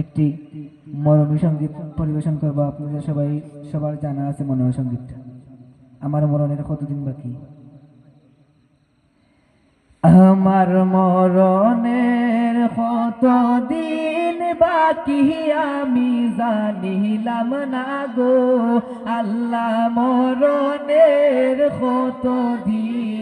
একটি মরমী সংগীত পরিবেশন করব। আপনাদের সবাই, সবার জানা আছে মরমী সংগীত আমার মরণের কতদিন বাকি? আমার মরণের কতদিন বাকি আমি জানিলাম না গো। আল্লাহ, মরণের কতদিন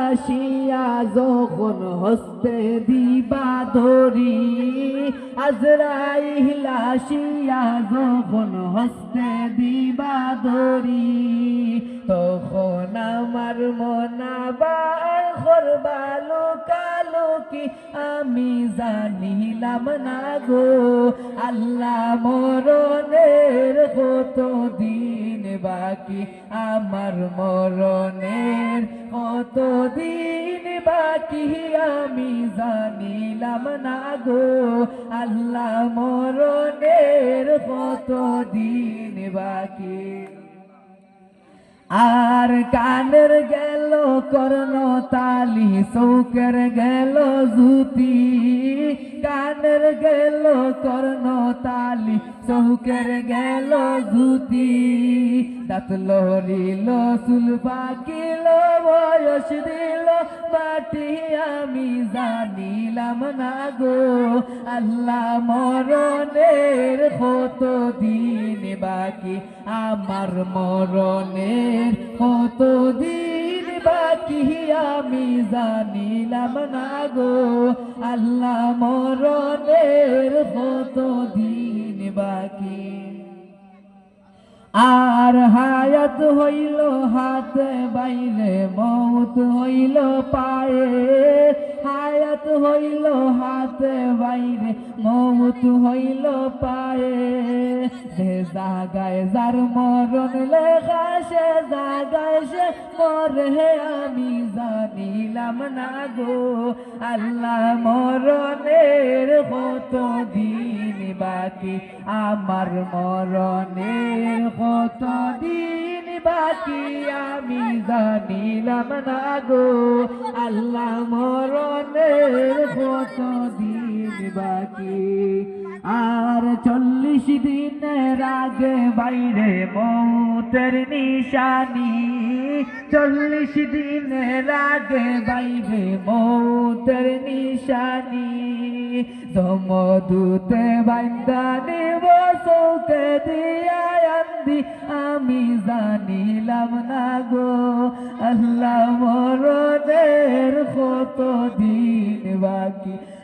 আসিয়া যখন হস্তে দিবা ধরি আজরাইল আসিয়া যখন হস্তে দিবা ধরি তখন আমার কালো কি আমি জানিলাম না গো? আল্লাহ মরণের কত দিন বাকি? আমার মরণের কত দিন বাকি? আমি জানিলাম না গো? আল্লাহ মরণের কত দিন বাকি? আর কানের গেল কর্ণ তালি চৌকের গেল জুতি কানের গেল কর্ণ তালি চৌকের গেল জুতি দাঁত লহরিল, চুল পাকিল, বয়স দিল, মাটি আমি জানিলাম না গো। আল্লাহ মরণের কত দিন বাকি? আমার মরণের কত দিন বাকি আমি জানিলাম না গো আল্লাহ মরণের কত দিন বাকি। আর হায়াত হইল হাতে বাইরে, মৌত হইল পায়ে। হায়াত হইল হাতে বাইরে, মৌত হইল পায়ে। সে জাগায় যার মরণ লেখা সে জাগায় সে মরে, আমি জানিলাম না গো। আল্লাহ মরণের কত দিন বাকি? আমার মরণের কত দিন বাকি? আমি জানিলাম না গো। আল্লাহ মরণের কত দিন বাকি? আর চল্লিশ দিনের আগে বাইরে মৌতের নিশানি। চল্লিশ দিনের আগে বাইরে মৌতের নিশানি। জমদূতে বান্দা নেব দিয়া আন্দি। আমি জানিলাম না গো, আল্লাহ মরণের কত দিন বাকি?